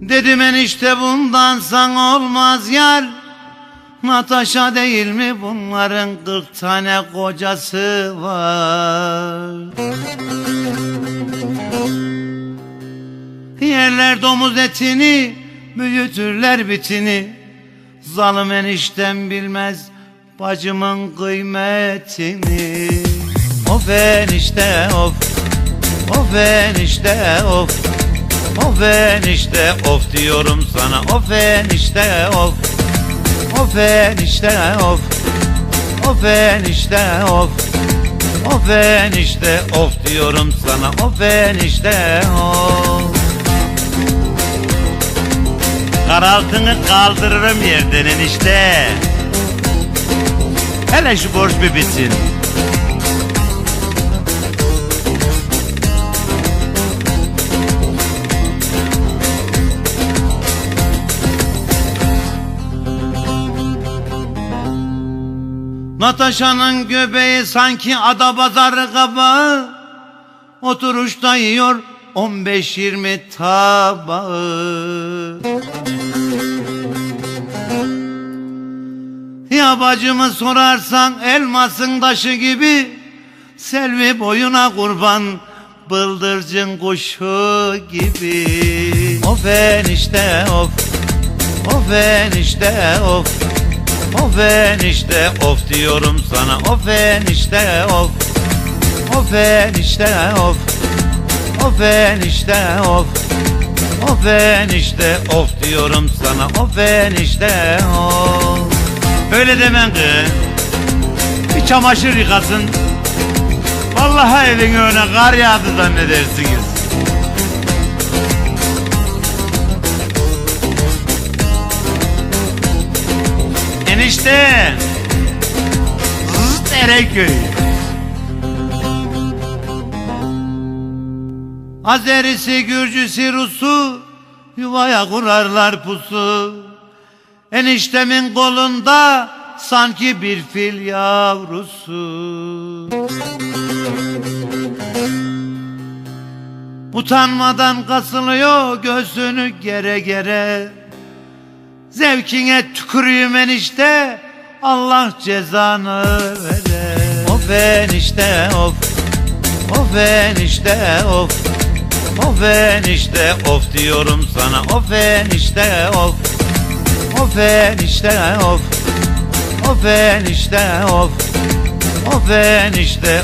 Dedim enişte bundan sana olmaz yar. Natasha değil mi bunların kırk tane kocası var? Yerler domuz etini Büyütürler bitini. Zalim eniştem bilmez Bacımın kıymetini. Of enişte of. Of enişte of Of enişte of diyorum sana Of enişte of. Of enişte of Of enişte of. Of enişte of diyorum sana Of enişte of. Karaltını kaldırırım yerden enişte. Hele şu borç bir bitsin Natasha'nın göbeği sanki ada pazarı kabağı Oturuşta yiyor 15-20 tabağı. Ya bacımı sorarsan elmasın taşı gibi Selvi boyuna kurban bıldırcın kuşu gibi. Of enişte of Of enişte of Of enişte of diyorum sana Of enişte of. Of enişte of Of enişte of. Of enişte of diyorum sana Of enişte of. Öyle demen kız Bir çamaşır yıkasın. Vallahi evin önüne kar yağdı zannedersiniz Ereköy Azerisi, Gürcüsü, Rusu Yuvaya kurarlar pusu. Eniştemin kolunda Sanki bir fil yavrusu. Utanmadan kasılıyor Göğsünü gere gere. Zevkine tükürüyüm enişte Allah cezanı vere enişte of Of enişte of Of enişte of diyorum sana Of enişte of Of enişte of Of enişte of Of enişte